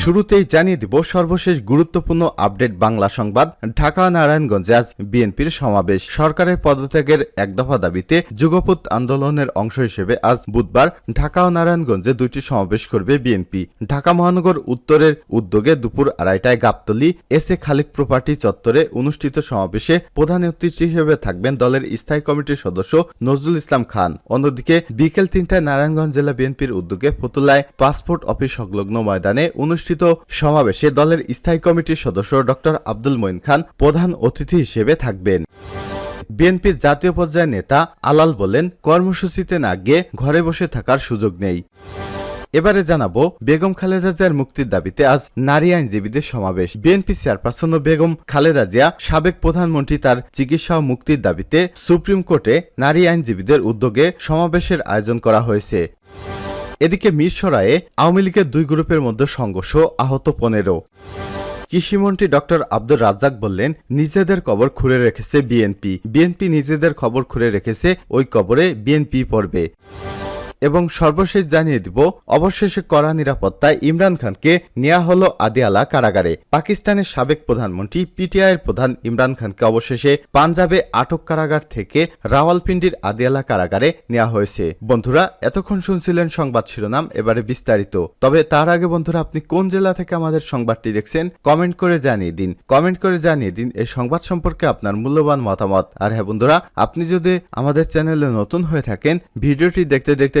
শুরুতেই জানিয়ে দিব সর্বশেষ গুরুত্বপূর্ণ আপডেট বাংলা সংবাদ, ঢাকা, নারায়ণগঞ্জে, আজ বিএনপির সমাবেশ। সরকারের পদত্যাগের এক দফা দাবিতে যুগপৎ আন্দোলনের অংশ হিসেবে আজ বুধবার ঢাকা ও নারায়ণগঞ্জে দুইটি সমাবেশ করবে বিএনপি। ঢাকা মহানগর উত্তরের উদ্যোগে দুপুর আড়াইটায় Gabtali, S A Khalek property চত্বরে অনুষ্ঠিত সমাবেশে প্রধান অতিথি হিসেবে থাকবেন দলের স্থায়ী কমিটির সদস্য নজরুল ইসলাম খান। অন্যদিকে বিকেল তিনটায় নারায়ণগঞ্জ জেলা বিএনপির উদ্যোগে ফতুল্লায় পাসপোর্ট অফিস সংলগ্ন ময়দানে অনুষ্ঠিত সমাবেশে দলের স্থায়ী কমিটির সদস্য ড আব্দুল মঈন খান প্রধান অতিথি হিসেবে থাকবেন। বিএনপির জাতীয় পর্যায়ের নেতা আলাল বলেন, কর্মসূচিতে না গিয়ে ঘরে বসে থাকার সুযোগ নেই। এবারে জানাব, বেগম খালেদা জিয়ার মুক্তির দাবিতে আজ নারী আইনজীবীদের সমাবেশ। বিএনপি চেয়ারপারসন বেগম খালেদা জিয়া, সাবেক প্রধানমন্ত্রী তার চিকিৎসা ও মুক্তির দাবিতে সুপ্রিম কোর্টে নারী আইনজীবীদের উদ্যোগে সমাবেশের আয়োজন করা হয়েছে। এদিকে মিরসরায়ে আওয়ামী লীগের দুই গ্রুপের মধ্যে সংঘর্ষ আহত পনেরো। কৃষিমন্ত্রী ডক্টর আব্দুর রাজ্জাক বললেন, নিজেদের কবর খুলে রেখেছে বিএনপি। বিএনপি নিজেদের খবর খুলে রেখেছে, ওই কবরে বিএনপি পড়বে। এবং সর্বশেষ জানিয়ে দিব, অবশেষে কড়া নিরাপত্তায় ইমরান খানকে নেওয়া হলো আদিয়ালা কারাগারে। পাকিস্তানের সাবেক প্রধানমন্ত্রী, পিটিআইয়ের প্রধান ইমরান খানকে অবশেষে পাঞ্জাবে আটক কারাগার থেকে রাওয়ালপিন্ডির আদিয়ালা কারাগারে নেওয়া হয়েছে। বন্ধুরা, এতক্ষণ শুনছিলেন সংবাদ শিরোনাম, এবারে বিস্তারিত। তবে তার আগে বন্ধুরা, আপনি কোন জেলা থেকে আমাদের সংবাদটি দেখছেন, কমেন্ট করে জানিয়ে দিন। কমেন্ট করে জানিয়ে দিন এই সংবাদ সম্পর্কে আপনার মূল্যবান মতামত। আর হ্যাঁ বন্ধুরা, আপনি যদি আমাদের চ্যানেলে নতুন হয়ে থাকেন, ভিডিওটি দেখতে দেখতে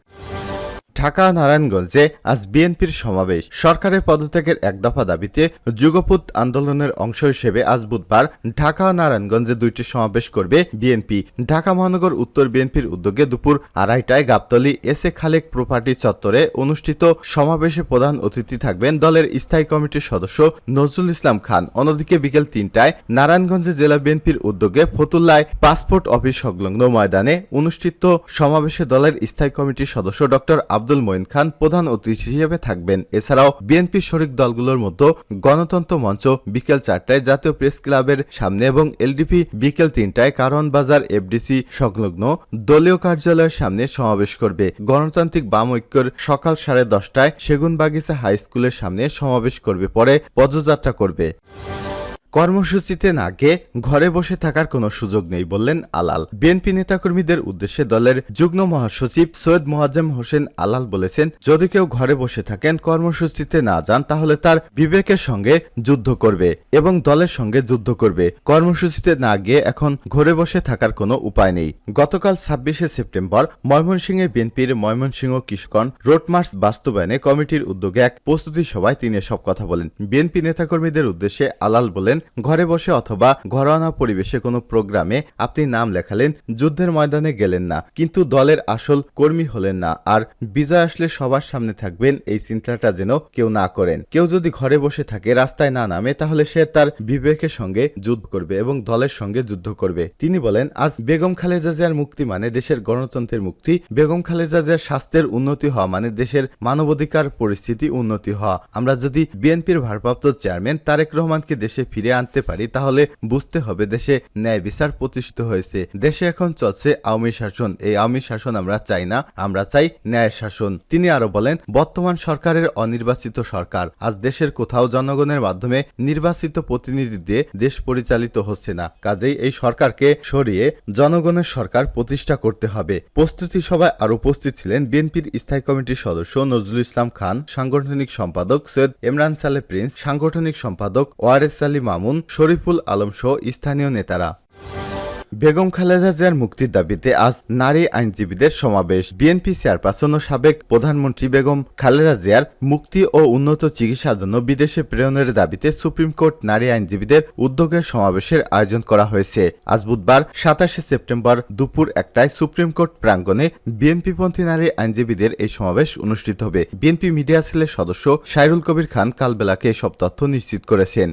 ঢাকা নারায়ণগঞ্জে আজ বিএনপির সমাবেশ। সরকারের পদত্যাগের এক দফা দাবিতে যুগপুত আন্দোলনের অংশ হিসেবে আজ বুধবার ঢাকা নারায়ণগঞ্জে দুইটি সমাবেশ করবে বিএনপি। ঢাকা মহানগর উত্তর বিএনপির উদ্যোগে দুপুর আড়াইটায় Gabtali S A Khalek property চত্বরে অনুষ্ঠিত সমাবেশে প্রধান অতিথি থাকবেন দলের স্থায়ী কমিটির সদস্য নজরুল ইসলাম খান। অন্যদিকে বিকেল তিনটায় নারায়ণগঞ্জে জেলা বিএনপির উদ্যোগে ফতুল্লায় পাসপোর্ট অফিস সংলগ্ন ময়দানে অনুষ্ঠিত সমাবেশে দলের স্থায়ী কমিটির সদস্য ডক্টর আব্দুল মঈন খান প্রধান অতিথি হিসেবে থাকবেন। এছাড়াও বিএনপি শরিক দলগুলোর মধ্যে গণতন্ত্র মঞ্চ বিকেল চারটায়, জাতীয় প্রেস ক্লাবের সামনে এবং এলডিপি বিকেল তিনটায় কারণ বাজার এফডিসি সংলগ্ন দলীয় কার্যালয়ের সামনে সমাবেশ করবে। গণতান্ত্রিক বাম ঐক্যর সকাল সাড়ে দশটায় সেগুনবাগিচা হাই স্কুলের সামনে সমাবেশ করবে, পরে পদযাত্রা করবে। কর্মসূচিতে না গিয়ে ঘরে বসে থাকার কোনো সুযোগ নেই বললেন আলাল। বিএনপি নেতাকর্মীদের উদ্দেশ্যে দলের যুগ্ম মহাসচিব সৈয়দ মোয়াজ্জেম হোসেন আলাল বলেছেন, যদি কেউ ঘরে বসে থাকেন, কর্মসূচিতে না যান, তাহলে তার বিবেকের সঙ্গে যুদ্ধ করবে এবং দলের সঙ্গে যুদ্ধ করবে। কর্মসূচিতে না গিয়ে এখন ঘরে বসে থাকার কোনো উপায় নেই। গতকাল ছাব্বিশে সেপ্টেম্বর ময়মনসিংহে বিএনপির ময়মনসিংহ কিশকন রোড মার্চ বাস্তবায়নে কমিটির উদ্যোগে এক প্রস্তুতি সভায় তিনি সব কথা বলেন। বিএনপি নেতাকর্মীদের উদ্দেশ্যে আলাল বলেন ঘরে বসে অথবা ঘরোয়ানা পরিবেশে কোনো প্রোগ্রামে আপনি নাম লেখালেন, যুদ্ধের ময়দানে গেলেন না, কিন্তু দলের আসল কর্মী হলেন না, আর বিজয় আসলে সবার সামনে থাকবেন, এই চিন্তাটা যেন কেউ না করেন। কেউ যদি ঘরে বসে থাকে, রাস্তায় না নামে, তাহলে সে তার বিবেকের সঙ্গে যুদ্ধ করবে এবং দলের সঙ্গে যুদ্ধ করবে। তিনি বলেন, আজ বেগম খালেদা জিয়ার মুক্তি মানে দেশের গণতন্ত্রের মুক্তি। বেগম খালেদা জিয়ার স্বাস্থ্যের উন্নতি হওয়া মানে দেশের মানবাধিকার পরিস্থিতি উন্নতি হওয়া। আমরা যদি বিএনপির ভারপ্রাপ্ত চেয়ারম্যান তারেক রহমানকে দেশে ফিরে আনতে পারি, তাহলে বুঝতে হবে দেশে ন্যায় বিচার প্রতিষ্ঠিত হয়েছে। দেশে এখন চলছে আওয়ামী শাসন। এই আওয়ামী শাসন আমরা চাই না, আমরা চাই ন্যায় শাসন। তিনি আরও বলেন, বর্তমান সরকারের অনির্বাচিত সরকার। আজ দেশের কোথাও জনগণের মাধ্যমে নির্বাচিত প্রতিনিধি দিয়ে দেশ পরিচালিত হচ্ছে না। কাজেই এই সরকারকে সরিয়ে জনগণের সরকার প্রতিষ্ঠা করতে হবে। প্রস্তুতি সভায় আর উপস্থিত ছিলেন বিএনপির স্থায়ী কমিটির সদস্য নজরুল ইসলাম খান, সাংগঠনিক সম্পাদক সৈয়দ ইমরান সালে প্রিন্স, সাংগঠনিক সম্পাদক ওয়ারেস আলী মামুন শরীফুল আলম সহ স্থানীয় নেতারা। বেগম খালেদা জিয়ার মুক্তির দাবিতে আজ নারী আইনজীবীদের সমাবেশ। বিএনপি চেয়ারপারসন ও সাবেক প্রধানমন্ত্রী বেগম খালেদা জিয়ার মুক্তি ও উন্নত চিকিৎসার জন্য বিদেশে প্রেরণের দাবিতে সুপ্রিম কোর্ট নারী আইনজীবীদের উদ্যোগে সমাবেশের আয়োজন করা হয়েছে। আজ বুধবার, সাতাশে সেপ্টেম্বর দুপুর একটায় সুপ্রিম কোর্ট প্রাঙ্গণে বিএনপিপন্থী নারী আইনজীবীদের এই সমাবেশ অনুষ্ঠিত হবে। বিএনপি মিডিয়া সেলের সদস্য সাইরুল কবির খান কালবেলাকে এসব তথ্য নিশ্চিত করেছেন।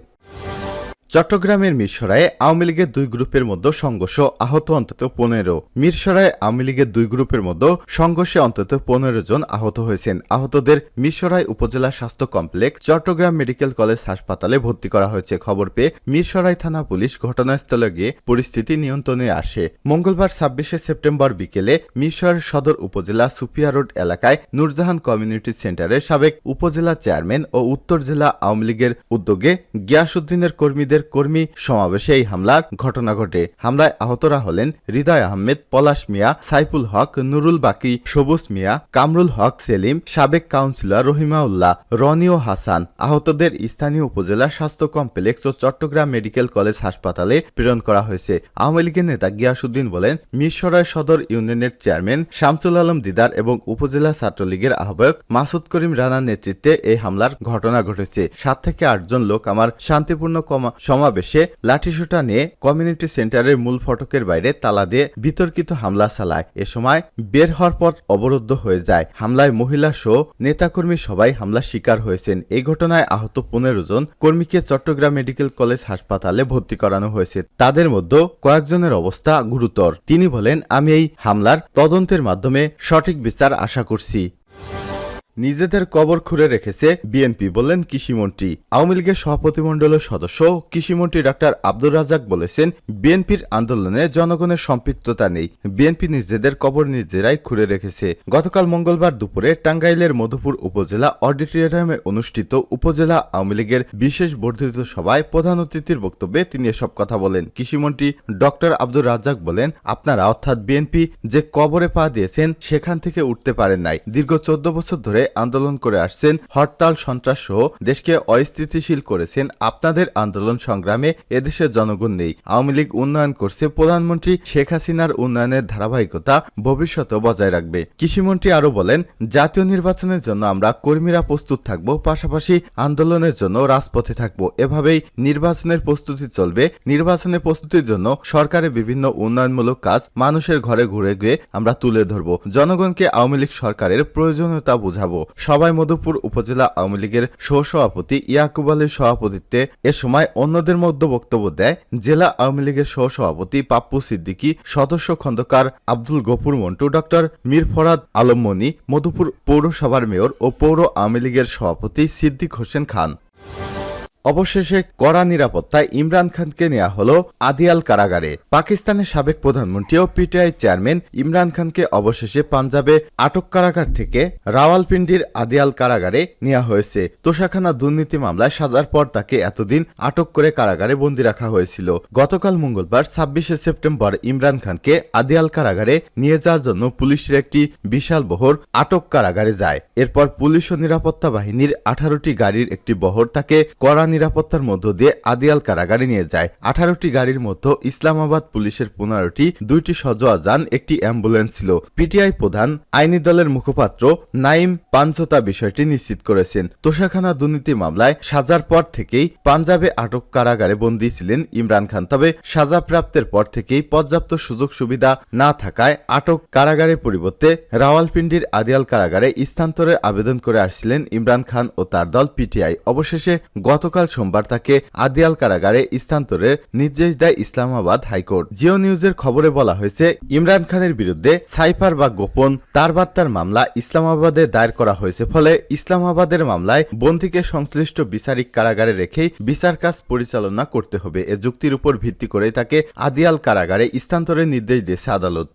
চট্টগ্রামের মিরসরায়ে আওয়ামী লীগের দুই গ্রুপের মধ্যে সংঘর্ষ আহত অন্তত পনেরো। মিরসরায়ে আওয়ামী লীগের দুই গ্রুপের মধ্যে সংঘর্ষে অন্তত পনেরো জন আহত হয়েছেন। আহতদের মিরসরাই উপজেলা স্বাস্থ্য কমপ্লেক্স, চট্টগ্রাম মেডিকেল কলেজ হাসপাতালে ভর্তি করা হয়েছে। খবর পেয়ে মিরসরাই থানা পুলিশ ঘটনাস্থলে গিয়ে পরিস্থিতি নিয়ন্ত্রণে আসে। মঙ্গলবার ছাব্বিশে সেপ্টেম্বর বিকেলে মিরসর সদর উপজেলা সুপিয়া রোড এলাকায় নূরজাহান কমিউনিটি সেন্টারের সাবেক উপজেলা চেয়ারম্যান ও উত্তর জেলা আওয়ামী লীগের উদ্যোগে গিয়াসুদ্দিনের কর্মীদের কর্মী সমাবেশে এই হামলার ঘটনা ঘটে। হামলায় আহতরা হলেন হৃদয় আহমেদ, পলাশ মিয়া, সাইফুল হক, নুরুল বাকি, সবুজ মিয়া, কামরুল হক, সেলিম, সাবেক কাউন্সিলর রহিমাউল্লাহ রনি ও হাসান। আহতদের স্থানীয় উপজেলা স্বাস্থ্য কমপ্লেক্স ও চট্টগ্রাম মেডিকেল কলেজ হাসপাতালে প্রেরণ করা হয়েছে। আওয়ামী লীগের নেতা গিয়াসুদ্দিন বলেন, মিরসরাই সদর ইউনিয়নের চেয়ারম্যান শামসুল আলম দিদার এবং উপজেলা ছাত্রলীগের আহ্বায়ক মাসুদ করিম রানার নেতৃত্বে এই হামলার ঘটনা ঘটেছে। সাত থেকে আটজন লোক আমার শান্তিপূর্ণ সমাবেশে লাঠিসোঁটা নিয়ে কমিউনিটি সেন্টারের মূল ফটকের বাইরে তালা দিয়ে বিতর্কিত হামলা চালায়। এ সময় বের হওয়ার পর অবরুদ্ধ হয়ে যায়। হামলায় মহিলা সহ নেতাকর্মী সবাই হামলা শিকার হয়েছেন। এই ঘটনায় আহত পনেরো জন কর্মীকে চট্টগ্রাম মেডিকেল কলেজ হাসপাতালে ভর্তি করানো হয়েছে। তাদের মধ্যে কয়েকজনের অবস্থা গুরুতর। তিনি বলেন, আমি এই হামলার তদন্তের মাধ্যমে সঠিক বিচার আশা করছি। নিজেদের কবর খুঁড়ে রেখেছে বিএনপি বললেন কৃষিমন্ত্রী। আওয়ামী লীগের সভাপতিমণ্ডলের সদস্য কৃষিমন্ত্রী ডাক্তার আব্দুর রাজাক বলেছেন, বিএনপির আন্দোলনে জনগণের সম্পৃক্ততা নেই, বিএনপি নিজেদের কবর নিজেরাই খুঁড়ে রেখেছে। গতকাল মঙ্গলবার দুপুরে টাঙ্গাইলের মধুপুর উপজেলা অডিটোরিয়ামে অনুষ্ঠিত উপজেলা আওয়ামী লীগের বিশেষ বর্ধিত সভায় প্রধান অতিথির বক্তব্যে তিনি এসব কথা বলেন। কৃষিমন্ত্রী ডক্টর আব্দুর রাজাক বলেন, আপনারা অর্থাৎ বিএনপি যে কবরে পা দিয়েছেন, সেখান থেকে উঠতে পারেন নাই। দীর্ঘ চোদ্দ বছর ধরে আন্দোলন করে আসছেন, হরতাল সন্ত্রাস সহ দেশকে অস্থিতিশীল করেছেন। আপনাদের আন্দোলন সংগ্রামে এদেশের জনগণ নেই। আওয়ামী লীগ উন্নয়ন করছে। প্রধানমন্ত্রী শেখ হাসিনার উন্নয়নের ধারাবাহিকতা ভবিষ্যতে বজায় রাখবে। কৃষিমন্ত্রী আরও বলেন, জাতীয় নির্বাচনের জন্য আমরা কর্মীরা প্রস্তুত থাকব, পাশাপাশি আন্দোলনের জন্য রাজপথে থাকব। এভাবেই নির্বাচনের প্রস্তুতি চলবে। নির্বাচনের প্রস্তুতির জন্য সরকারের বিভিন্ন উন্নয়নমূলক কাজ মানুষের ঘরে ঘুরে গিয়ে আমরা তুলে ধরব। জনগণকে আওয়ামী লীগ সরকারের প্রয়োজনীয়তা বুঝাবো। সবাই মধুপুর উপজেলা আওয়ামী লীগের সহসভাপতি ইয়াকুব আলীর সভাপতিত্বে এ সময় অন্যদের মধ্যে বক্তব্য দেয় জেলা আওয়ামী লীগের সহসভাপতি পাপ্পু সিদ্দিকী, সদস্য খন্দকার আব্দুল গফুর মন্টু, ডক্টর মীর ফরাদ আলমমনি মধুপুর পৌরসভার মেয়র ও পৌর আওয়ামী লীগের সভাপতি সিদ্দিক হোসেন খান। অবশেষে কড়া নিরাপত্তায় ইমরান খানকে নেওয়া হল আদিয়াল কারাগারে। পাকিস্তানের সাবেক প্রধানমন্ত্রী ও পিটিআই চেয়ারম্যান ইমরান খানকে অবশেষে পাঞ্জাবে আটক কারাগার থেকে রাওয়ালপিন্ডির আদিয়াল কারাগারে নেওয়া হয়েছে। তোষাখানা দুর্নীতি মামলায় সাজার পর তাকে এতদিন আটক করে কারাগারে বন্দী রাখা হয়েছিল। গতকাল মঙ্গলবার ছাব্বিশে সেপ্টেম্বর ইমরান খানকে আদিয়াল কারাগারে নিয়ে যাওয়ার জন্য পুলিশের একটি বিশাল বহর আটক কারাগারে যায়। এরপর পুলিশ ও নিরাপত্তা বাহিনীর আঠারোটি গাড়ির একটি বহর তাকে কড়া নিরাপত্তার মধ্য দিয়ে আদিয়াল কারাগারে নিয়ে যায়। আঠারোটি গাড়ির মধ্যে ইসলামাবাদ পুলিশের পনেরোটি, দুইটি সজোয়া যান, একটি অ্যাম্বুলেন্স ছিল। পিটিআই প্রধান, আইনি দলের মুখপাত্র নাইম পাঞ্চতা বিষয়টি নিশ্চিত করেছেন। তোষাখানা দুর্নীতি মামলায় সাজার পর থেকেই পাঞ্জাবে আটক কারাগারে বন্দী ছিলেন ইমরান খান। তবে সাজা প্রাপ্তের পর থেকেই পর্যাপ্ত সুযোগ সুবিধা না থাকায় আটক কারাগারের পরিবর্তে রাওয়ালপিন্ডির আদিয়াল কারাগারে স্থানান্তরের আবেদন করে আসছিলেন ইমরান খান ও তার দল পিটিআই। অবশেষে গতকাল সোমবার তাকে আদিয়াল কারাগারে স্থানান্তরের নির্দেশ দেয় ইসলামাবাদ হাইকোর্ট। জিও নিউজের খবরে বলা হয়েছে, ইমরান খানের বিরুদ্ধে সাইফার বা গোপন তার বার্তার মামলা ইসলামাবাদে দায়ের করা হয়েছে। ফলে ইসলামাবাদের মামলায় বন্দীকে সংশ্লিষ্ট বিচারিক কারাগারে রেখেই বিচার কাজ পরিচালনা করতে হবে। এ যুক্তির উপর ভিত্তি করে তাকে আদিয়াল কারাগারে স্থানান্তরের নির্দেশ দিয়েছে আদালত।